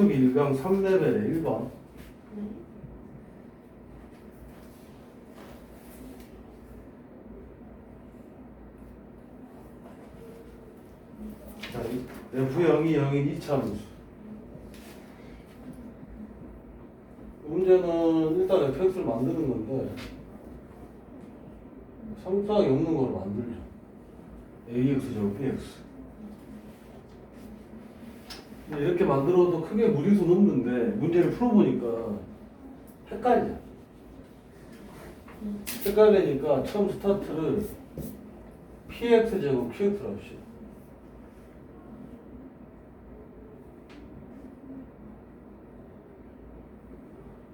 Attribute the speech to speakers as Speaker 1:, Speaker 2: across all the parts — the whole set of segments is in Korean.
Speaker 1: 톡톡 1강 3레벨의 1번.
Speaker 2: 네.
Speaker 1: 자, 이 F0이 0인 2차 함수. 문제는 일단 fx를 만드는 건데 삼수항이 없는 걸 만들죠. ax 제곱 bx. 이렇게 만들어도 크게 무리수는 없는데 문제를 풀어보니까 헷갈려. 헷갈리니까 처음 스타트를 px 제곱 qx로 합시다.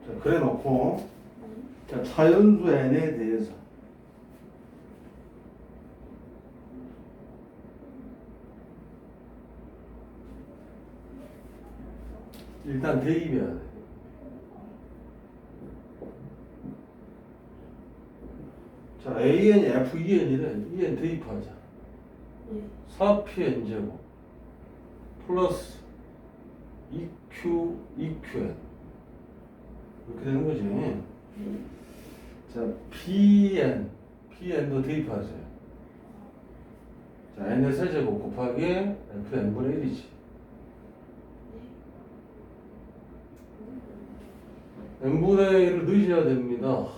Speaker 1: 자, 그래 놓고 자, 차연수 n에 대해서 일단 대입해야 돼. 자, AN이 FEN이래. EN 대입하자.
Speaker 2: 네.
Speaker 1: 4PN 제곱 플러스 EQ, EQN 이렇게 되는 거지.
Speaker 2: 네.
Speaker 1: 자, PN, PN도 대입하세요. 자, N의 세제곱 곱하기 FN분의 1이지. N분의 1을 넣으셔야 됩니다.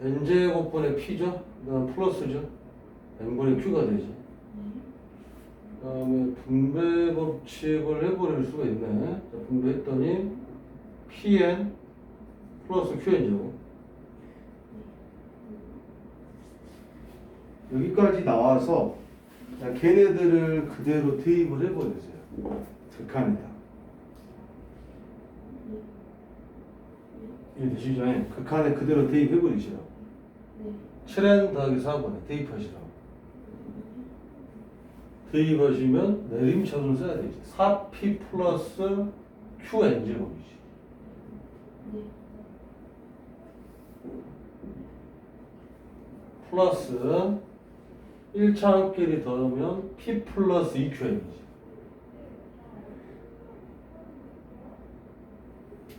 Speaker 1: N제곱분의 P죠? 그 다음 플러스죠? N분의 Q가. 그 다음에 분배 법칙을 해버릴 수가 있네. 자, 분배했더니 PN 플러스 QN제곱. 여기까지 나와서 자, 걔네들을 그대로 대입을 해버리세요. 극한에다. 이해되시죠? 극한에 그대로 대입해버리시라고.
Speaker 2: 네.
Speaker 1: 7n 더하기 4번에 대입하시라고. 대입하시면 내림차순 써야 되지. 4p 플러스 qn 제곱이지.
Speaker 2: 네.
Speaker 1: 플러스 1차 함끼리 더하면 p 플러스 2qn이지.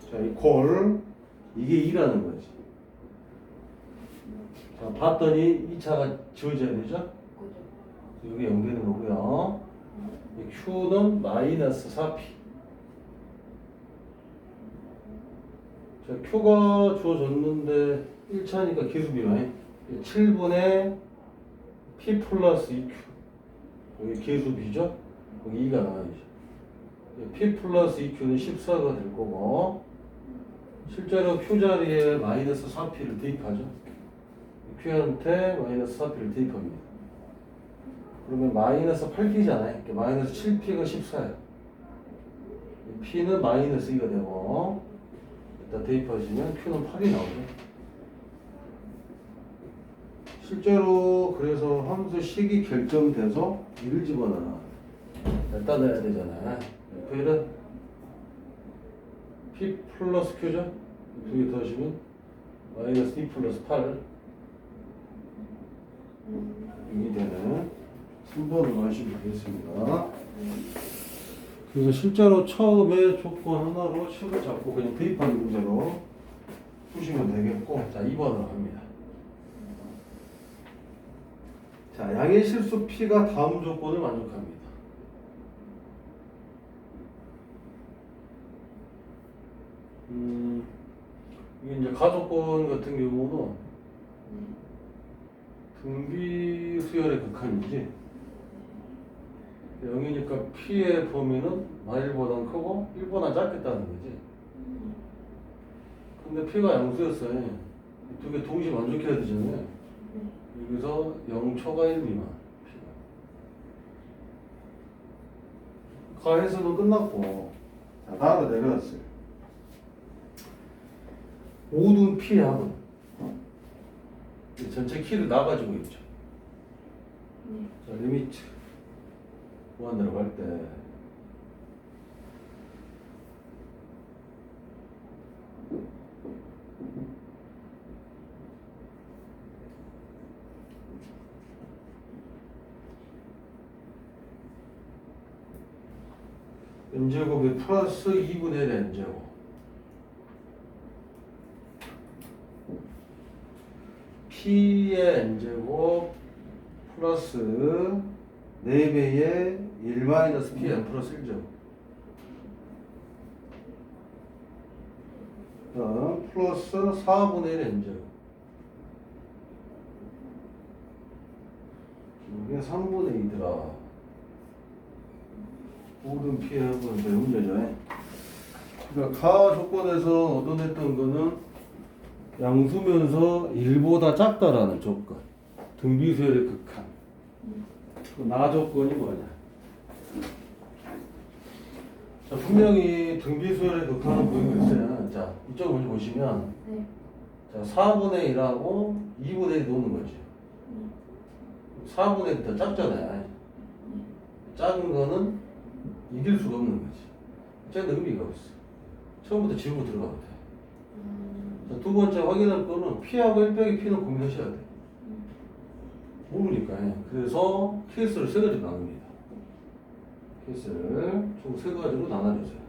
Speaker 1: 자, 이콜 이게 2라는 거지. 자, 봤더니 2차가 지워져야 되죠? 여기 연결되는 거고요. 이 Q는 마이너스 4P. 자, Q가 주어졌는데 1차니까 계수비라인. 7분의 P 플러스 2Q. 여기 계수비죠? 여기 2가 나와야죠. P 플러스 2Q는 14가 될 거고, 실제로 Q 자리에 마이너스 4P를 대입하죠. Q한테 마이너스 4P를 대입합니다. 그러면 마이너스 8P잖아요. 이렇게 마이너스 7P가 14예요. P는 마이너스 2가 되고 일단 대입하시면 Q는 8이 나오죠. 실제로 그래서 함수 식이 결정돼서 1을 집어넣어. 넣어야 되잖아요. F는 P 플러스 Q죠? 두 개 더하시면 마이너스 2 플러스 8
Speaker 2: 음.
Speaker 1: 이게 되는 3번으로 하시면 되겠습니다.
Speaker 2: 네.
Speaker 1: 그래서 실제로 처음에 조건 하나로 식을 잡고 그냥 대입하는 문제로 푸시면 되겠고 자 2번으로 합니다. 자 양의 실수 P가 다음 조건을 만족합니다. 음, 이게 이제 가조건 같은 경우는
Speaker 2: 네.
Speaker 1: 등비 수열의 극한이지. 0이니까 P의 범위는 마일보다 크고 1보다 작겠다는 거지.
Speaker 2: 음.
Speaker 1: 근데 P가 양수였어요. 두 개 동시에 만족해야 되잖아요.
Speaker 2: 네.
Speaker 1: 여기서 0초가 1 미만. P가. 가해서는 끝났고. 자, 다음으로 내려놨어요. 모든 P의 합은 이 전체 키를 나가지고 있죠.
Speaker 2: 네.
Speaker 1: 자, 리미트 무한대로 갈 때. n제곱이 플러스 2분의 1 n제곱 p의 n제곱 플러스 4배의 1 마이너스 p n 플러스 1제곱. 그다음 플러스 4분의 1 n제곱. 이게 3분의 2더라. 모든 피해하고 이제 문제죠. 그러니까 가 조건에서 얻어냈던 거는 양수면서 1보다 작다라는 조건. 등비수열의 극한. 그나 조건이 뭐냐? 자 분명히 등비수열의 극한은 보이고 있어요. 자 이쪽 먼저 보시면
Speaker 2: 네.
Speaker 1: 자 4분의 1하고 2분의 1 놓는 거지
Speaker 2: 네.
Speaker 1: 4분의 1이 더 작잖아요. 작은 거는 이길 수가 없는 거지. 어쨌든 의미가 없어. 처음부터 지우고 들어가면 돼.
Speaker 2: 음,
Speaker 1: 자, 두 번째 확인할 거는 P하고 1 빼기 P는 고민하셔야 돼. 모르니까. 그래서 케이스를 세 가지로 나눕니다. 케이스를 총 세 가지로 나눠주세요.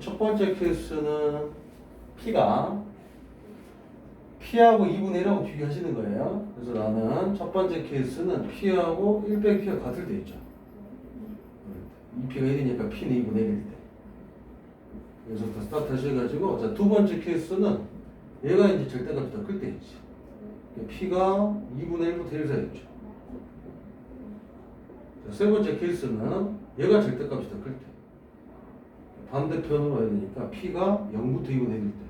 Speaker 1: 첫 번째 케이스는 P가 P하고 2분의 1하고 비교하시는 거예요. 그래서 나는 첫 번째 케이스는 P하고 1 빼기 P가 같을 때 있죠. 2P가 1이니까 P는 2분의 1일 때. 다 스타트 하셔가지고 자, 두 번째 케이스는 얘가 이제 절대값이 더 클때 있지. P가 2분의 1부터 1 사이 있죠. 자, 세 번째 케이스는 얘가 절대값이 더 클 때. 반대편으로 해야 되니까 P가 0부터 2분의 1일 때.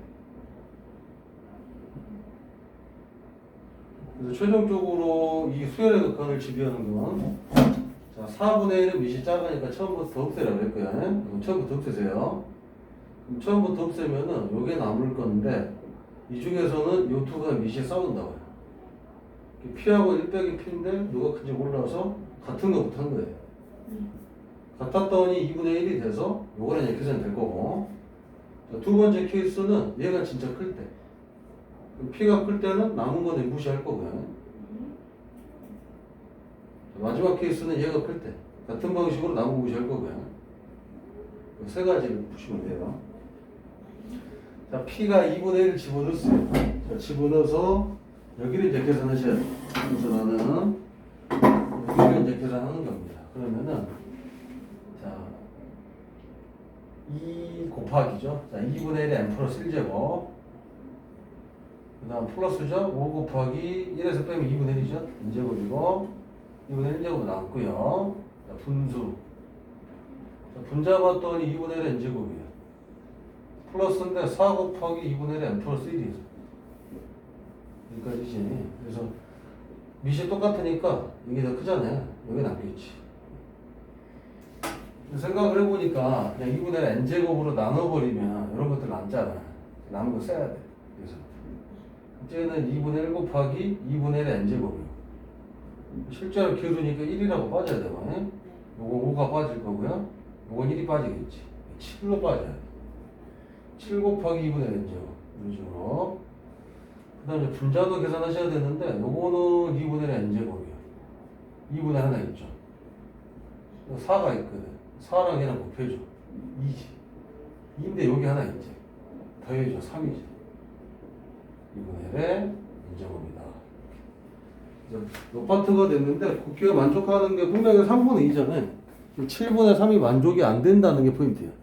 Speaker 1: 그래서 최종적으로 이 수열의 극한을 지배하는 건 자, 4분의 1은 밑이 작으니까 처음부터 더 없애라고 했고요. 처음부터 없애세요. 처음부터 없애면은 요게 남을 건데 이 중에서는 요 두가 밑이 싸운다고요. P하고 1 빼기 P인데 누가 큰지 몰라서 같은 거부터 한 거예요. 같았더니 2분의 1이 돼서 요거는 이제 계산될 거고 자, 두 번째 케이스는 얘가 진짜 클 때. P가 클 때는 남은 거는 무시할 거고요. 마지막 케이스는 얘가 클 때. 같은 방식으로 남은 거 무시할 거고요. 그세 가지를 보시면 돼요. 자, P가 2분의 1을 집어넣었어요. 자, 집어넣어서 여기를 이제 계산하셔야 돼요. 그래서 나는 여기를 이제 계산하는 겁니다. 그러면은 자, 2 곱하기죠. 자, 2분의 1에 n 플러스 1제곱. 그 다음 플러스죠. 5 곱하기 1에서 빼면 2분의 1이죠. n제곱이고 2분의 1제곱 남고요. 자, 분수. 자, 분자 봤더니 2분의 1의 n제곱이에요. 플러스인데 4 곱하기 2분의 1의 n 플러스 1이에요. 여기까지지. 그래서 밑이 똑같으니까 이게 더 크잖아요. 여기 남겠지. 생각을 해보니까 그냥 2분의 1 n제곱으로 나눠버리면 이런 것들 남잖아. 남은 거 써야 돼. 그래서 이제는 2분의 1 곱하기 2분의 1 n제곱이요. 실제로 기울으니까 1이라고 빠져야 요 요거 5가 빠질 거고요. 요건 1이 빠지겠지. 7로 빠져야 돼. 7 곱하기 2분의 1 n제곱. 이런 식으로. 그 다음에 분자도 계산하셔야 되는데 요거는 2분의 1 n제곱이요. 2분의 하나 있죠. 4가 있거든. 4랑 얘랑 곱해줘. 2지. 2인데 여기 하나 있지. 더해줘. 3이지. 2분의 1의 n제곱이다. 요 파트가 됐는데 곱기가 만족하는 게 분명히 3분의 2잖아요. 7분의 3이 만족이 안 된다는 게 포인트예요.